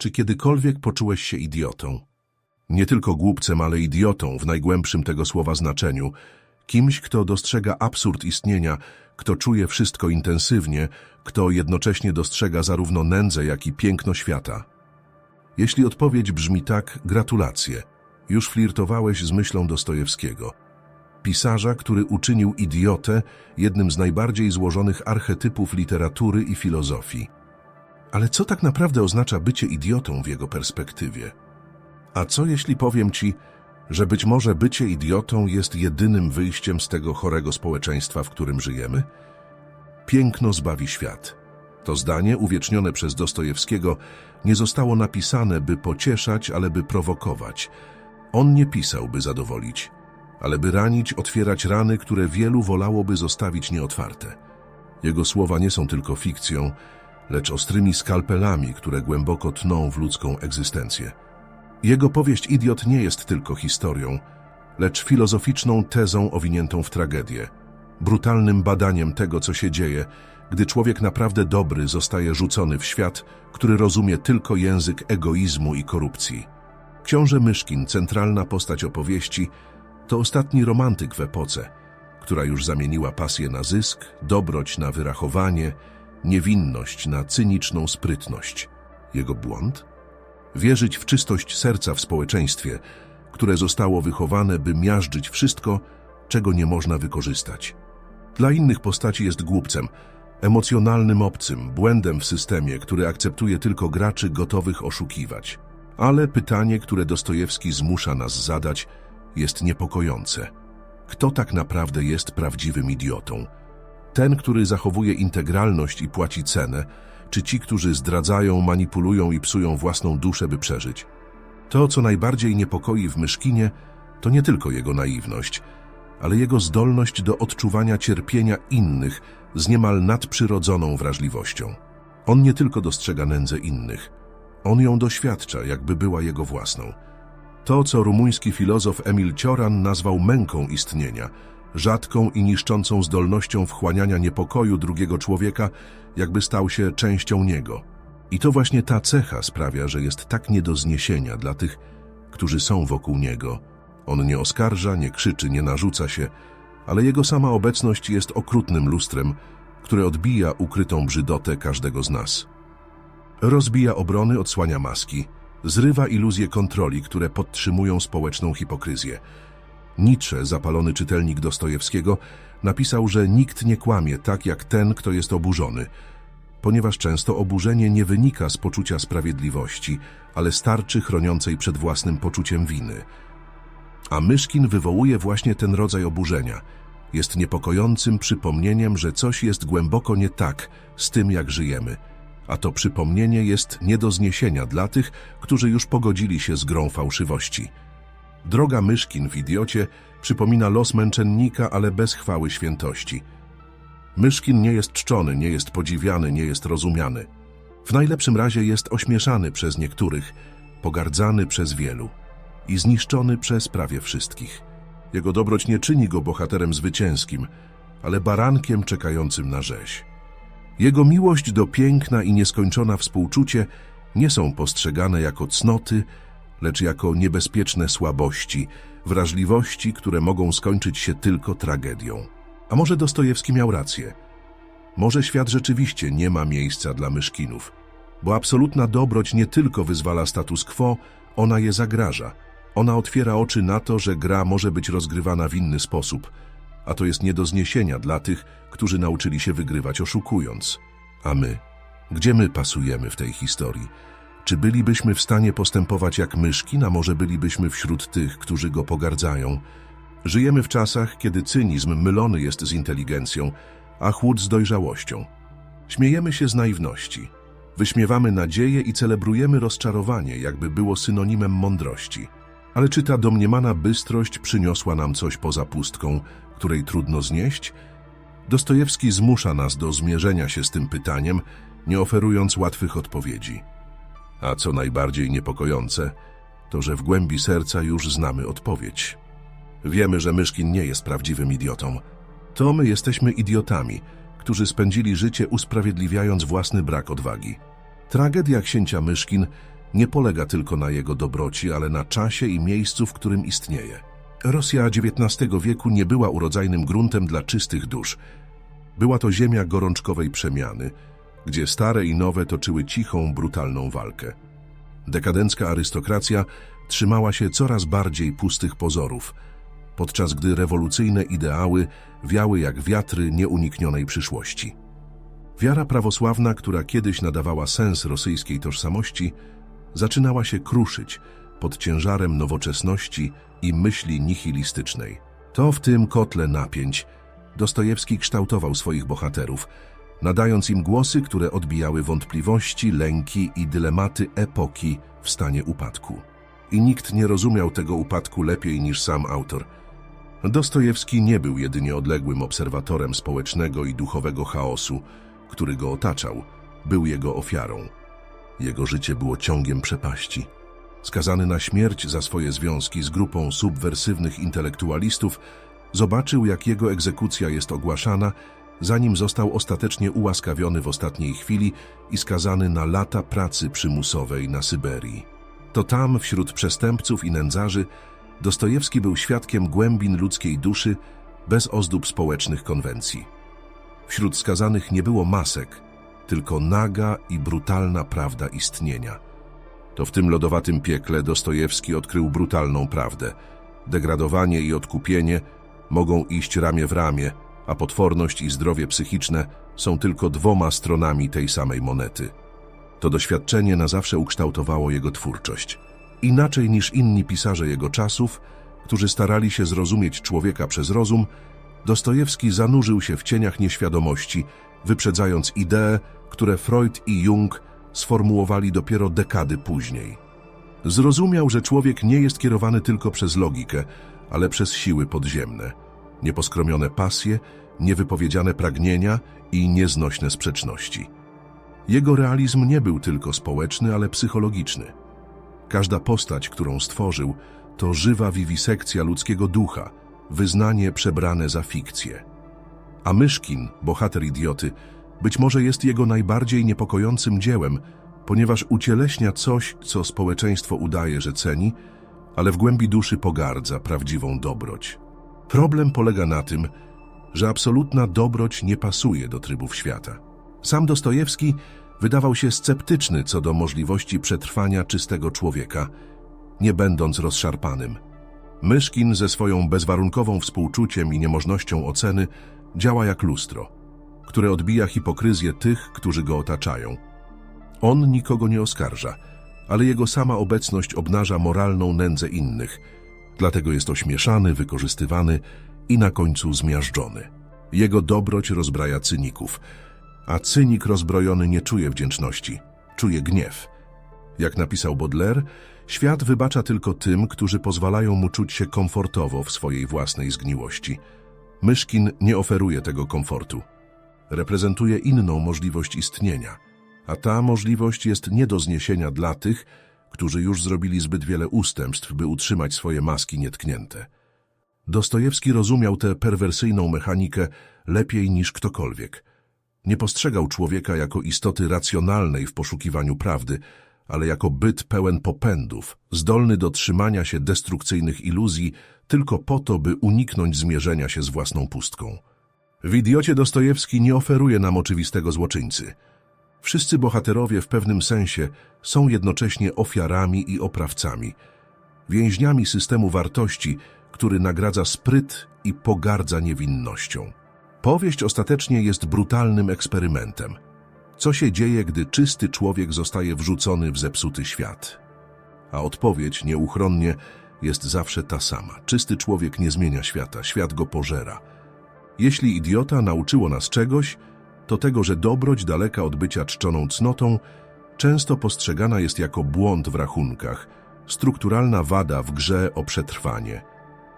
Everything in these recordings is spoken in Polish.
Czy kiedykolwiek poczułeś się idiotą? Nie tylko głupcem, ale idiotą w najgłębszym tego słowa znaczeniu. Kimś, kto dostrzega absurd istnienia, kto czuje wszystko intensywnie, kto jednocześnie dostrzega zarówno nędzę, jak i piękno świata. Jeśli odpowiedź brzmi tak, gratulacje. Już flirtowałeś z myślą Dostojewskiego. Pisarza, który uczynił idiotę jednym z najbardziej złożonych archetypów literatury i filozofii. Ale co tak naprawdę oznacza bycie idiotą w jego perspektywie? A co jeśli powiem ci, że być może bycie idiotą jest jedynym wyjściem z tego chorego społeczeństwa, w którym żyjemy? Piękno zbawi świat. To zdanie, uwiecznione przez Dostojewskiego, nie zostało napisane, by pocieszać, ale by prowokować. On nie pisał, by zadowolić, ale by ranić, otwierać rany, które wielu wolałoby zostawić nieotwarte. Jego słowa nie są tylko fikcją, lecz ostrymi skalpelami, które głęboko tną w ludzką egzystencję. Jego powieść Idiot nie jest tylko historią, lecz filozoficzną tezą owiniętą w tragedię, brutalnym badaniem tego, co się dzieje, gdy człowiek naprawdę dobry zostaje rzucony w świat, który rozumie tylko język egoizmu i korupcji. Książę Myszkin, centralna postać opowieści, to ostatni romantyk w epoce, która już zamieniła pasję na zysk, dobroć na wyrachowanie, niewinność na cyniczną sprytność. Jego błąd? Wierzyć w czystość serca w społeczeństwie, które zostało wychowane, by miażdżyć wszystko, czego nie można wykorzystać. Dla innych postaci jest głupcem, emocjonalnym obcym, błędem w systemie, który akceptuje tylko graczy gotowych oszukiwać. Ale pytanie, które Dostojewski zmusza nas zadać, jest niepokojące. Kto tak naprawdę jest prawdziwym idiotą? Ten, który zachowuje integralność i płaci cenę, czy ci, którzy zdradzają, manipulują i psują własną duszę, by przeżyć? To, co najbardziej niepokoi w Myszkinie, to nie tylko jego naiwność, ale jego zdolność do odczuwania cierpienia innych z niemal nadprzyrodzoną wrażliwością. On nie tylko dostrzega nędzę innych, on ją doświadcza, jakby była jego własną. To, co rumuński filozof Emil Cioran nazwał męką istnienia, rzadką i niszczącą zdolnością wchłaniania niepokoju drugiego człowieka, jakby stał się częścią niego. I to właśnie ta cecha sprawia, że jest tak nie do zniesienia dla tych, którzy są wokół niego. On nie oskarża, nie krzyczy, nie narzuca się, ale jego sama obecność jest okrutnym lustrem, które odbija ukrytą brzydotę każdego z nas. Rozbija obrony, odsłania maski, zrywa iluzje kontroli, które podtrzymują społeczną hipokryzję. Nietzsche, zapalony czytelnik Dostojewskiego, napisał, że nikt nie kłamie tak jak ten, kto jest oburzony, ponieważ często oburzenie nie wynika z poczucia sprawiedliwości, ale starczy chroniącej przed własnym poczuciem winy. A Myszkin wywołuje właśnie ten rodzaj oburzenia. Jest niepokojącym przypomnieniem, że coś jest głęboko nie tak z tym, jak żyjemy, a to przypomnienie jest nie do zniesienia dla tych, którzy już pogodzili się z grą fałszywości. Droga Myszkin w idiocie przypomina los męczennika, ale bez chwały świętości. Myszkin nie jest czczony, nie jest podziwiany, nie jest rozumiany. W najlepszym razie jest ośmieszany przez niektórych, pogardzany przez wielu i zniszczony przez prawie wszystkich. Jego dobroć nie czyni go bohaterem zwycięskim, ale barankiem czekającym na rzeź. Jego miłość do piękna i nieskończona współczucie nie są postrzegane jako cnoty, lecz jako niebezpieczne słabości, wrażliwości, które mogą skończyć się tylko tragedią. A może Dostojewski miał rację? Może świat rzeczywiście nie ma miejsca dla myszkinów, bo absolutna dobroć nie tylko wyzwala status quo, ona je zagraża. Ona otwiera oczy na to, że gra może być rozgrywana w inny sposób, a to jest nie do zniesienia dla tych, którzy nauczyli się wygrywać oszukując. A my? Gdzie my pasujemy w tej historii? Czy bylibyśmy w stanie postępować jak myszki, a może bylibyśmy wśród tych, którzy go pogardzają? Żyjemy w czasach, kiedy cynizm mylony jest z inteligencją, a chłód z dojrzałością. Śmiejemy się z naiwności. Wyśmiewamy nadzieję i celebrujemy rozczarowanie, jakby było synonimem mądrości. Ale czy ta domniemana bystrość przyniosła nam coś poza pustką, której trudno znieść? Dostojewski zmusza nas do zmierzenia się z tym pytaniem, nie oferując łatwych odpowiedzi. A co najbardziej niepokojące, to że w głębi serca już znamy odpowiedź. Wiemy, że Myszkin nie jest prawdziwym idiotą. To my jesteśmy idiotami, którzy spędzili życie usprawiedliwiając własny brak odwagi. Tragedia księcia Myszkin nie polega tylko na jego dobroci, ale na czasie i miejscu, w którym istnieje. Rosja XIX wieku nie była urodzajnym gruntem dla czystych dusz. Była to ziemia gorączkowej przemiany, gdzie stare i nowe toczyły cichą, brutalną walkę. Dekadencka arystokracja trzymała się coraz bardziej pustych pozorów, podczas gdy rewolucyjne ideały wiały jak wiatry nieuniknionej przyszłości. Wiara prawosławna, która kiedyś nadawała sens rosyjskiej tożsamości, zaczynała się kruszyć pod ciężarem nowoczesności i myśli nihilistycznej. To w tym kotle napięć Dostojewski kształtował swoich bohaterów, nadając im głosy, które odbijały wątpliwości, lęki i dylematy epoki w stanie upadku. I nikt nie rozumiał tego upadku lepiej niż sam autor. Dostojewski nie był jedynie odległym obserwatorem społecznego i duchowego chaosu, który go otaczał, był jego ofiarą. Jego życie było ciągiem przepaści. Skazany na śmierć za swoje związki z grupą subwersywnych intelektualistów, zobaczył, jak jego egzekucja jest ogłaszana, zanim został ostatecznie ułaskawiony w ostatniej chwili i skazany na lata pracy przymusowej na Syberii. To tam, wśród przestępców i nędzarzy, Dostojewski był świadkiem głębin ludzkiej duszy bez ozdób społecznych konwencji. Wśród skazanych nie było masek, tylko naga i brutalna prawda istnienia. To w tym lodowatym piekle Dostojewski odkrył brutalną prawdę. Degradowanie i odkupienie mogą iść ramię w ramię, a potworność i zdrowie psychiczne są tylko dwoma stronami tej samej monety. To doświadczenie na zawsze ukształtowało jego twórczość. Inaczej niż inni pisarze jego czasów, którzy starali się zrozumieć człowieka przez rozum, Dostojewski zanurzył się w cieniach nieświadomości, wyprzedzając idee, które Freud i Jung sformułowali dopiero dekady później. Zrozumiał, że człowiek nie jest kierowany tylko przez logikę, ale przez siły podziemne, nieposkromione pasje, niewypowiedziane pragnienia i nieznośne sprzeczności. Jego realizm nie był tylko społeczny, ale psychologiczny. Każda postać, którą stworzył, to żywa wiwisekcja ludzkiego ducha, wyznanie przebrane za fikcję. A Myszkin, bohater idioty, być może jest jego najbardziej niepokojącym dziełem, ponieważ ucieleśnia coś, co społeczeństwo udaje, że ceni, ale w głębi duszy pogardza prawdziwą dobroć. Problem polega na tym, że absolutna dobroć nie pasuje do trybów świata. Sam Dostojewski wydawał się sceptyczny co do możliwości przetrwania czystego człowieka, nie będąc rozszarpanym. Myszkin ze swoją bezwarunkową współczuciem i niemożnością oceny działa jak lustro, które odbija hipokryzję tych, którzy go otaczają. On nikogo nie oskarża, ale jego sama obecność obnaża moralną nędzę innych, dlatego jest ośmieszany, wykorzystywany i na końcu zmiażdżony. Jego dobroć rozbraja cyników, a cynik rozbrojony nie czuje wdzięczności, czuje gniew. Jak napisał Baudelaire, świat wybacza tylko tym, którzy pozwalają mu czuć się komfortowo w swojej własnej zgniłości. Myszkin nie oferuje tego komfortu. Reprezentuje inną możliwość istnienia, a ta możliwość jest nie do zniesienia dla tych, którzy już zrobili zbyt wiele ustępstw, by utrzymać swoje maski nietknięte. Dostojewski rozumiał tę perwersyjną mechanikę lepiej niż ktokolwiek. Nie postrzegał człowieka jako istoty racjonalnej w poszukiwaniu prawdy, ale jako byt pełen popędów, zdolny do trzymania się destrukcyjnych iluzji tylko po to, by uniknąć zmierzenia się z własną pustką. W idiocie Dostojewski nie oferuje nam oczywistego złoczyńcy. Wszyscy bohaterowie w pewnym sensie są jednocześnie ofiarami i oprawcami, więźniami systemu wartości, który nagradza spryt i pogardza niewinnością. Powieść ostatecznie jest brutalnym eksperymentem. Co się dzieje, gdy czysty człowiek zostaje wrzucony w zepsuty świat? A odpowiedź nieuchronnie jest zawsze ta sama. Czysty człowiek nie zmienia świata, świat go pożera. Jeśli idiota nauczyło nas czegoś, to tego, że dobroć daleka od bycia czczoną cnotą często postrzegana jest jako błąd w rachunkach, strukturalna wada w grze o przetrwanie.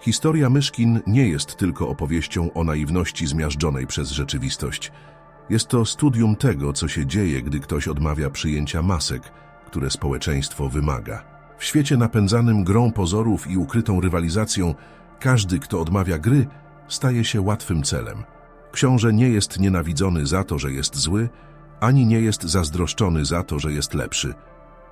Historia Myszkin nie jest tylko opowieścią o naiwności zmiażdżonej przez rzeczywistość. Jest to studium tego, co się dzieje, gdy ktoś odmawia przyjęcia masek, które społeczeństwo wymaga. W świecie napędzanym grą pozorów i ukrytą rywalizacją, każdy, kto odmawia gry, staje się łatwym celem. Książę nie jest nienawidzony za to, że jest zły, ani nie jest zazdroszczony za to, że jest lepszy.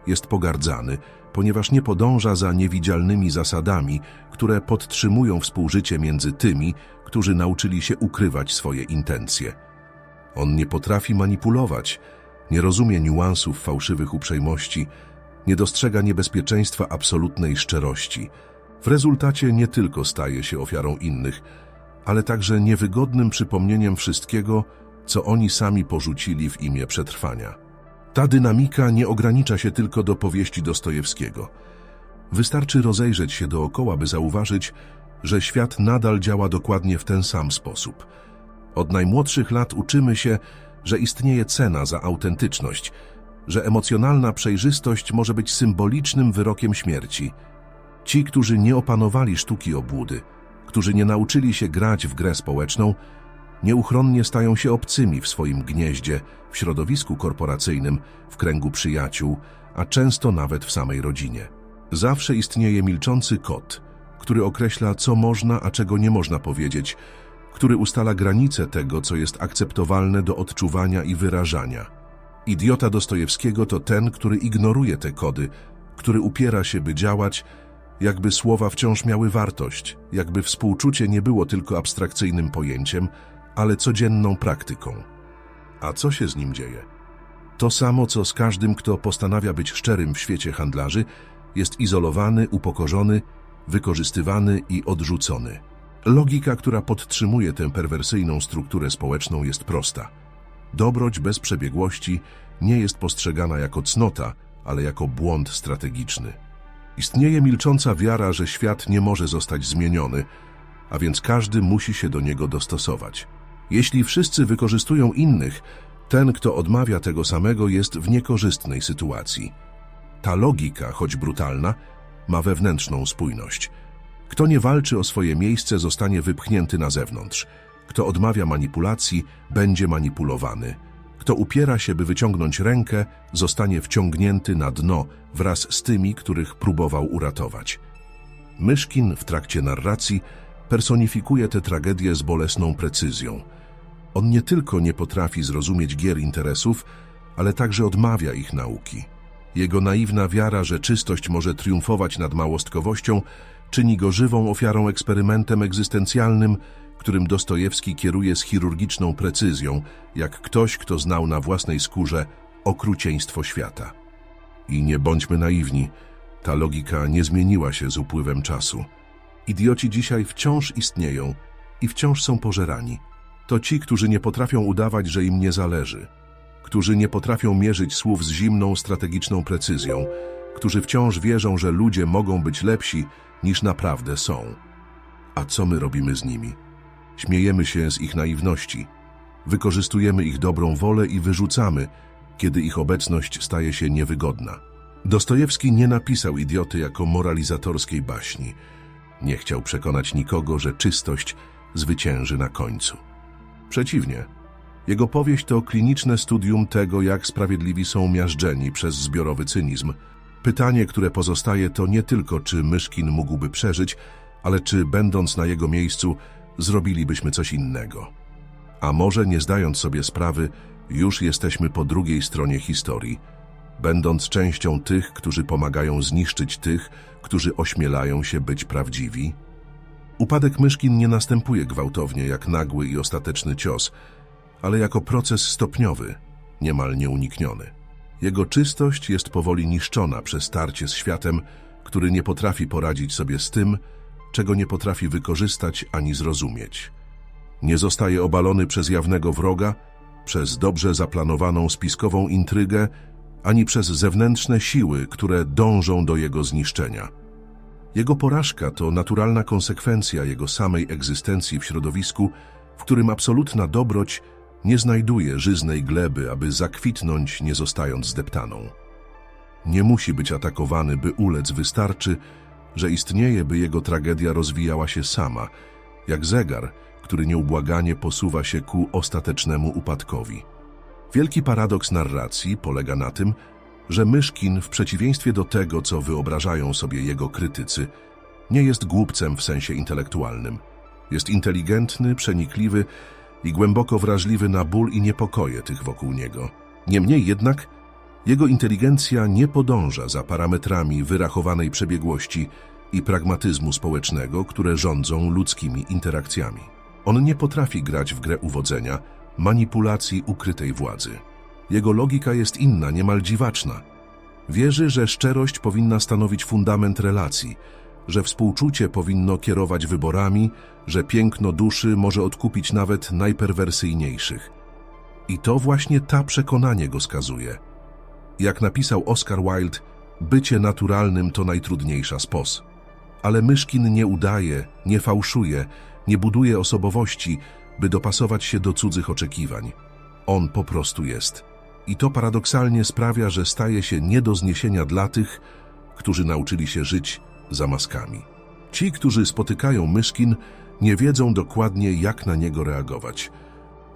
Jest pogardzany, ponieważ nie podąża za niewidzialnymi zasadami, które podtrzymują współżycie między tymi, którzy nauczyli się ukrywać swoje intencje. On nie potrafi manipulować, nie rozumie niuansów fałszywych uprzejmości, nie dostrzega niebezpieczeństwa absolutnej szczerości. W rezultacie nie tylko staje się ofiarą innych, ale także niewygodnym przypomnieniem wszystkiego, co oni sami porzucili w imię przetrwania. Ta dynamika nie ogranicza się tylko do powieści Dostojewskiego. Wystarczy rozejrzeć się dookoła, by zauważyć, że świat nadal działa dokładnie w ten sam sposób. Od najmłodszych lat uczymy się, że istnieje cena za autentyczność, że emocjonalna przejrzystość może być symbolicznym wyrokiem śmierci. Ci, którzy nie opanowali sztuki obłudy, którzy nie nauczyli się grać w grę społeczną, nieuchronnie stają się obcymi w swoim gnieździe, w środowisku korporacyjnym, w kręgu przyjaciół, a często nawet w samej rodzinie. Zawsze istnieje milczący kod, który określa, co można, a czego nie można powiedzieć, który ustala granice tego, co jest akceptowalne do odczuwania i wyrażania. Idiota Dostojewskiego to ten, który ignoruje te kody, który upiera się, by działać, jakby słowa wciąż miały wartość, jakby współczucie nie było tylko abstrakcyjnym pojęciem, ale codzienną praktyką. A co się z nim dzieje? To samo, co z każdym, kto postanawia być szczerym w świecie handlarzy, jest izolowany, upokorzony, wykorzystywany i odrzucony. Logika, która podtrzymuje tę perwersyjną strukturę społeczną jest prosta. Dobroć bez przebiegłości nie jest postrzegana jako cnota, ale jako błąd strategiczny. Istnieje milcząca wiara, że świat nie może zostać zmieniony, a więc każdy musi się do niego dostosować. Jeśli wszyscy wykorzystują innych, ten, kto odmawia tego samego, jest w niekorzystnej sytuacji. Ta logika, choć brutalna, ma wewnętrzną spójność. Kto nie walczy o swoje miejsce, zostanie wypchnięty na zewnątrz. Kto odmawia manipulacji, będzie manipulowany. Kto upiera się, by wyciągnąć rękę, zostanie wciągnięty na dno wraz z tymi, których próbował uratować. Myszkin w trakcie narracji personifikuje tę tragedię z bolesną precyzją. On nie tylko nie potrafi zrozumieć gier interesów, ale także odmawia ich nauki. Jego naiwna wiara, że czystość może triumfować nad małostkowością, czyni go żywą ofiarą eksperymentem egzystencjalnym, którym Dostojewski kieruje z chirurgiczną precyzją, jak ktoś, kto znał na własnej skórze okrucieństwo świata. I nie bądźmy naiwni, ta logika nie zmieniła się z upływem czasu. Idioci dzisiaj wciąż istnieją i wciąż są pożerani. To ci, którzy nie potrafią udawać, że im nie zależy, którzy nie potrafią mierzyć słów z zimną, strategiczną precyzją, którzy wciąż wierzą, że ludzie mogą być lepsi niż naprawdę są. A co my robimy z nimi? Śmiejemy się z ich naiwności, wykorzystujemy ich dobrą wolę i wyrzucamy, kiedy ich obecność staje się niewygodna. Dostojewski nie napisał idioty jako moralizatorskiej baśni. Nie chciał przekonać nikogo, że czystość zwycięży na końcu. Przeciwnie, jego powieść to kliniczne studium tego, jak sprawiedliwi są miażdżeni przez zbiorowy cynizm. Pytanie, które pozostaje, to nie tylko, czy Myszkin mógłby przeżyć, ale czy, będąc na jego miejscu, zrobilibyśmy coś innego. A może, nie zdając sobie sprawy, już jesteśmy po drugiej stronie historii, będąc częścią tych, którzy pomagają zniszczyć tych, którzy ośmielają się być prawdziwi? Upadek Myszkin nie następuje gwałtownie, jak nagły i ostateczny cios, ale jako proces stopniowy, niemal nieunikniony. Jego czystość jest powoli niszczona przez starcie z światem, który nie potrafi poradzić sobie z tym, czego nie potrafi wykorzystać ani zrozumieć. Nie zostaje obalony przez jawnego wroga, przez dobrze zaplanowaną spiskową intrygę, ani przez zewnętrzne siły, które dążą do jego zniszczenia. Jego porażka to naturalna konsekwencja jego samej egzystencji w środowisku, w którym absolutna dobroć nie znajduje żyznej gleby, aby zakwitnąć, nie zostając zdeptaną. Nie musi być atakowany, by ulec, wystarczy, że istnieje, by jego tragedia rozwijała się sama, jak zegar, który nieubłaganie posuwa się ku ostatecznemu upadkowi. Wielki paradoks narracji polega na tym, że Myszkin, w przeciwieństwie do tego, co wyobrażają sobie jego krytycy, nie jest głupcem w sensie intelektualnym. Jest inteligentny, przenikliwy i głęboko wrażliwy na ból i niepokoje tych wokół niego. Niemniej jednak Jego inteligencja nie podąża za parametrami wyrachowanej przebiegłości i pragmatyzmu społecznego, które rządzą ludzkimi interakcjami. On nie potrafi grać w grę uwodzenia, manipulacji ukrytej władzy. Jego logika jest inna, niemal dziwaczna. Wierzy, że szczerość powinna stanowić fundament relacji, że współczucie powinno kierować wyborami, że piękno duszy może odkupić nawet najperwersyjniejszych. I to właśnie ta przekonanie go skazuje. Jak napisał Oscar Wilde, bycie naturalnym to najtrudniejsza spos. Ale Myszkin nie udaje, nie fałszuje, nie buduje osobowości, by dopasować się do cudzych oczekiwań. On po prostu jest. I to paradoksalnie sprawia, że staje się nie do zniesienia dla tych, którzy nauczyli się żyć za maskami. Ci, którzy spotykają Myszkin, nie wiedzą dokładnie, jak na niego reagować.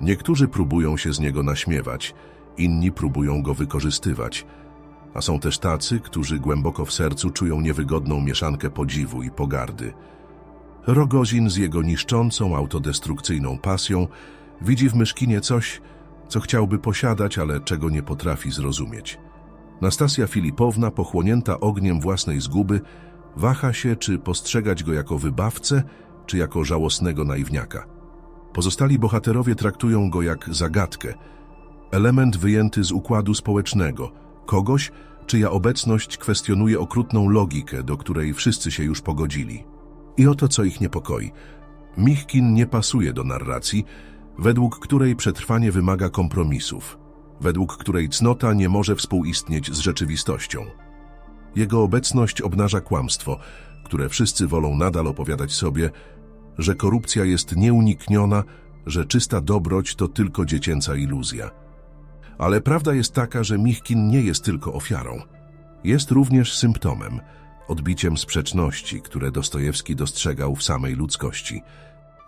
Niektórzy próbują się z niego naśmiewać, inni próbują go wykorzystywać, a są też tacy, którzy głęboko w sercu czują niewygodną mieszankę podziwu i pogardy. Rogozin z jego niszczącą, autodestrukcyjną pasją widzi w Myszkinie coś, co chciałby posiadać, ale czego nie potrafi zrozumieć. Nastasja Filipowna, pochłonięta ogniem własnej zguby, waha się, czy postrzegać go jako wybawcę, czy jako żałosnego naiwniaka. Pozostali bohaterowie traktują go jak zagadkę, element wyjęty z układu społecznego, kogoś, czyja obecność kwestionuje okrutną logikę, do której wszyscy się już pogodzili. I oto co ich niepokoi. Michkin nie pasuje do narracji, według której przetrwanie wymaga kompromisów, według której cnota nie może współistnieć z rzeczywistością. Jego obecność obnaża kłamstwo, które wszyscy wolą nadal opowiadać sobie, że korupcja jest nieunikniona, że czysta dobroć to tylko dziecięca iluzja. Ale prawda jest taka, że Michkin nie jest tylko ofiarą. Jest również symptomem, odbiciem sprzeczności, które Dostojewski dostrzegał w samej ludzkości.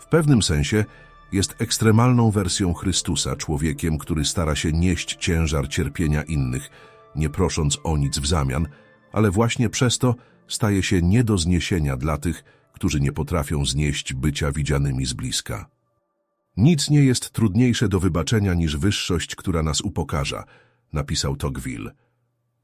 W pewnym sensie jest ekstremalną wersją Chrystusa, człowiekiem, który stara się nieść ciężar cierpienia innych, nie prosząc o nic w zamian, ale właśnie przez to staje się nie do zniesienia dla tych, którzy nie potrafią znieść bycia widzianymi z bliska. Nic nie jest trudniejsze do wybaczenia niż wyższość, która nas upokarza, napisał Tocqueville.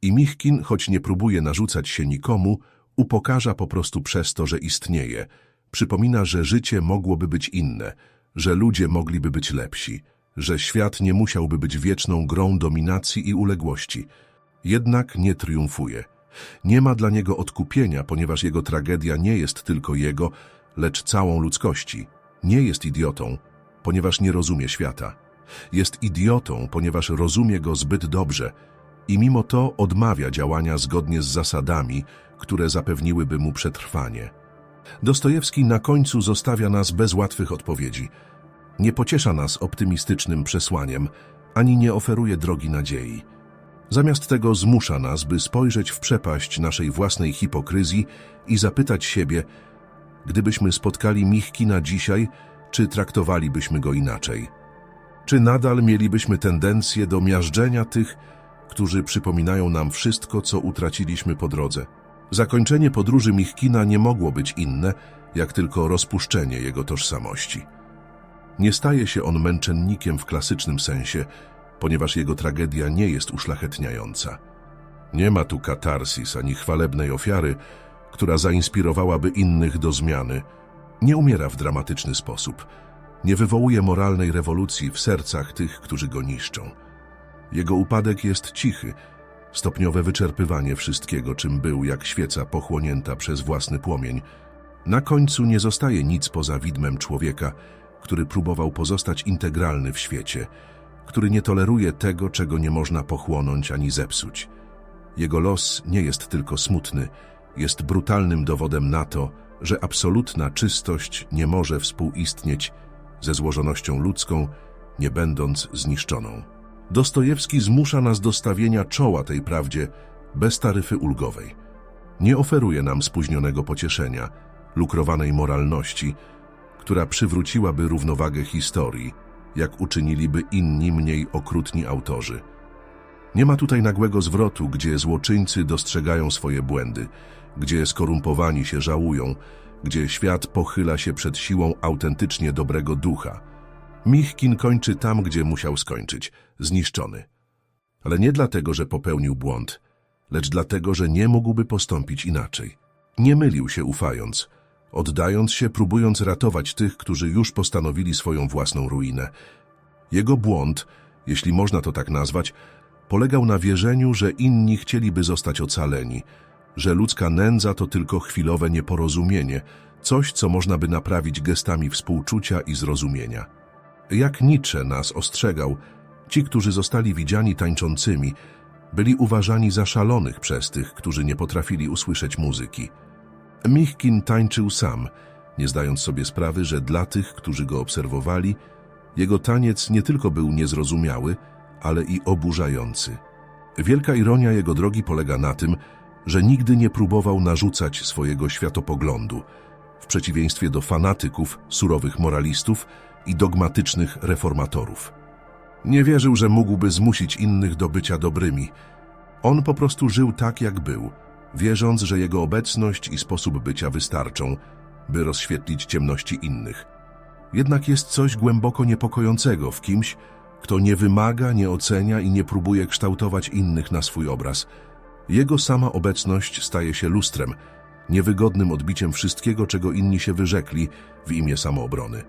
I Michkin, choć nie próbuje narzucać się nikomu, upokarza po prostu przez to, że istnieje. Przypomina, że życie mogłoby być inne, że ludzie mogliby być lepsi, że świat nie musiałby być wieczną grą dominacji i uległości. Jednak nie triumfuje. Nie ma dla niego odkupienia, ponieważ jego tragedia nie jest tylko jego, lecz całą ludzkości. Nie jest idiotą, ponieważ nie rozumie świata. Jest idiotą, ponieważ rozumie go zbyt dobrze i mimo to odmawia działania zgodnie z zasadami, które zapewniłyby mu przetrwanie. Dostojewski na końcu zostawia nas bez łatwych odpowiedzi. Nie pociesza nas optymistycznym przesłaniem, ani nie oferuje drogi nadziei. Zamiast tego zmusza nas, by spojrzeć w przepaść naszej własnej hipokryzji i zapytać siebie, gdybyśmy spotkali Michkina dzisiaj, czy traktowalibyśmy go inaczej? Czy nadal mielibyśmy tendencję do miażdżenia tych, którzy przypominają nam wszystko, co utraciliśmy po drodze? Zakończenie podróży Michkina nie mogło być inne, jak tylko rozpuszczenie jego tożsamości. Nie staje się on męczennikiem w klasycznym sensie, ponieważ jego tragedia nie jest uszlachetniająca. Nie ma tu katarsis ani chwalebnej ofiary, która zainspirowałaby innych do zmiany. Nie umiera w dramatyczny sposób. Nie wywołuje moralnej rewolucji w sercach tych, którzy go niszczą. Jego upadek jest cichy, stopniowe wyczerpywanie wszystkiego, czym był, jak świeca pochłonięta przez własny płomień. Na końcu nie zostaje nic poza widmem człowieka, który próbował pozostać integralny w świecie, który nie toleruje tego, czego nie można pochłonąć ani zepsuć. Jego los nie jest tylko smutny, jest brutalnym dowodem na to, że absolutna czystość nie może współistnieć ze złożonością ludzką, nie będąc zniszczoną. Dostojewski zmusza nas do stawienia czoła tej prawdzie bez taryfy ulgowej. Nie oferuje nam spóźnionego pocieszenia, lukrowanej moralności, która przywróciłaby równowagę historii, jak uczyniliby inni mniej okrutni autorzy. Nie ma tutaj nagłego zwrotu, gdzie złoczyńcy dostrzegają swoje błędy, gdzie skorumpowani się żałują, gdzie świat pochyla się przed siłą autentycznie dobrego ducha. Michkin kończy tam, gdzie musiał skończyć, zniszczony. Ale nie dlatego, że popełnił błąd, lecz dlatego, że nie mógłby postąpić inaczej. Nie mylił się ufając, oddając się, próbując ratować tych, którzy już postanowili swoją własną ruinę. Jego błąd, jeśli można to tak nazwać, polegał na wierzeniu, że inni chcieliby zostać ocaleni, że ludzka nędza to tylko chwilowe nieporozumienie, coś, co można by naprawić gestami współczucia i zrozumienia. Jak Nietzsche nas ostrzegał, ci, którzy zostali widziani tańczącymi, byli uważani za szalonych przez tych, którzy nie potrafili usłyszeć muzyki. Michkin tańczył sam, nie zdając sobie sprawy, że dla tych, którzy go obserwowali, jego taniec nie tylko był niezrozumiały, ale i oburzający. Wielka ironia jego drogi polega na tym, że nigdy nie próbował narzucać swojego światopoglądu, w przeciwieństwie do fanatyków, surowych moralistów i dogmatycznych reformatorów. Nie wierzył, że mógłby zmusić innych do bycia dobrymi. On po prostu żył tak, jak był, wierząc, że jego obecność i sposób bycia wystarczą, by rozświetlić ciemności innych. Jednak jest coś głęboko niepokojącego w kimś, kto nie wymaga, nie ocenia i nie próbuje kształtować innych na swój obraz. Jego sama obecność staje się lustrem, niewygodnym odbiciem wszystkiego, czego inni się wyrzekli w imię samoobrony.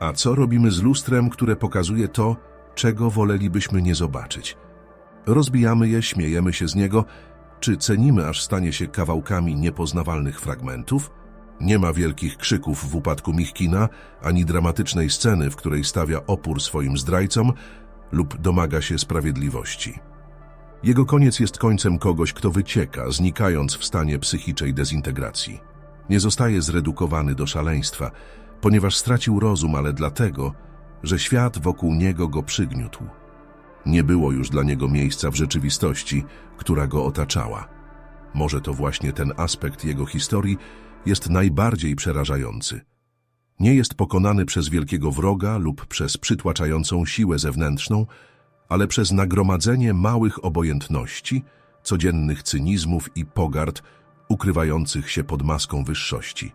A co robimy z lustrem, które pokazuje to, czego wolelibyśmy nie zobaczyć? Rozbijamy je, śmiejemy się z niego, czy cenimy, aż stanie się kawałkami niepoznawalnych fragmentów? Nie ma wielkich krzyków w upadku Michkina, ani dramatycznej sceny, w której stawia opór swoim zdrajcom lub domaga się sprawiedliwości. Jego koniec jest końcem kogoś, kto wycieka, znikając w stanie psychicznej dezintegracji. Nie zostaje zredukowany do szaleństwa, ponieważ stracił rozum, ale dlatego, że świat wokół niego go przygniótł. Nie było już dla niego miejsca w rzeczywistości, która go otaczała. Może to właśnie ten aspekt jego historii jest najbardziej przerażający. Nie jest pokonany przez wielkiego wroga lub przez przytłaczającą siłę zewnętrzną, ale przez nagromadzenie małych obojętności, codziennych cynizmów i pogard ukrywających się pod maską wyższości.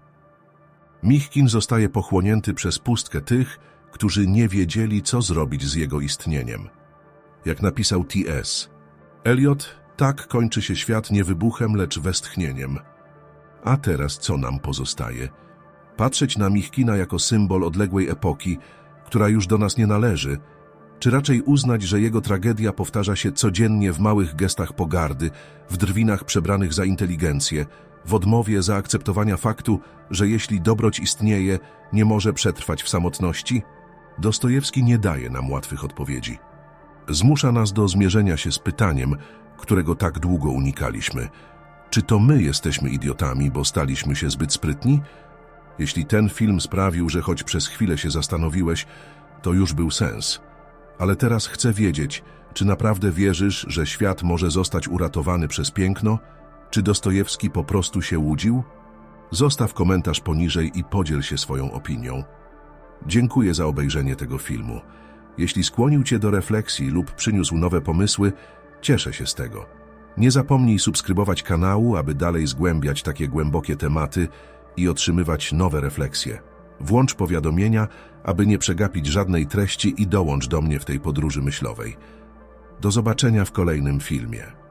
Michkin zostaje pochłonięty przez pustkę tych, którzy nie wiedzieli, co zrobić z jego istnieniem. Jak napisał T.S. Eliot, tak kończy się świat nie wybuchem, lecz westchnieniem. A teraz co nam pozostaje? Patrzeć na Michkina jako symbol odległej epoki, która już do nas nie należy, czy raczej uznać, że jego tragedia powtarza się codziennie w małych gestach pogardy, w drwinach przebranych za inteligencję, w odmowie zaakceptowania faktu, że jeśli dobroć istnieje, nie może przetrwać w samotności? Dostojewski nie daje nam łatwych odpowiedzi. Zmusza nas do zmierzenia się z pytaniem, którego tak długo unikaliśmy. Czy to my jesteśmy idiotami, bo staliśmy się zbyt sprytni? Jeśli ten film sprawił, że choć przez chwilę się zastanowiłeś, to już był sens. Ale teraz chcę wiedzieć, czy naprawdę wierzysz, że świat może zostać uratowany przez piękno? Czy Dostojewski po prostu się łudził? Zostaw komentarz poniżej i podziel się swoją opinią. Dziękuję za obejrzenie tego filmu. Jeśli skłonił Cię do refleksji lub przyniósł nowe pomysły, cieszę się z tego. Nie zapomnij subskrybować kanału, aby dalej zgłębiać takie głębokie tematy i otrzymywać nowe refleksje. Włącz powiadomienia, aby nie przegapić żadnej treści i dołącz do mnie w tej podróży myślowej. Do zobaczenia w kolejnym filmie.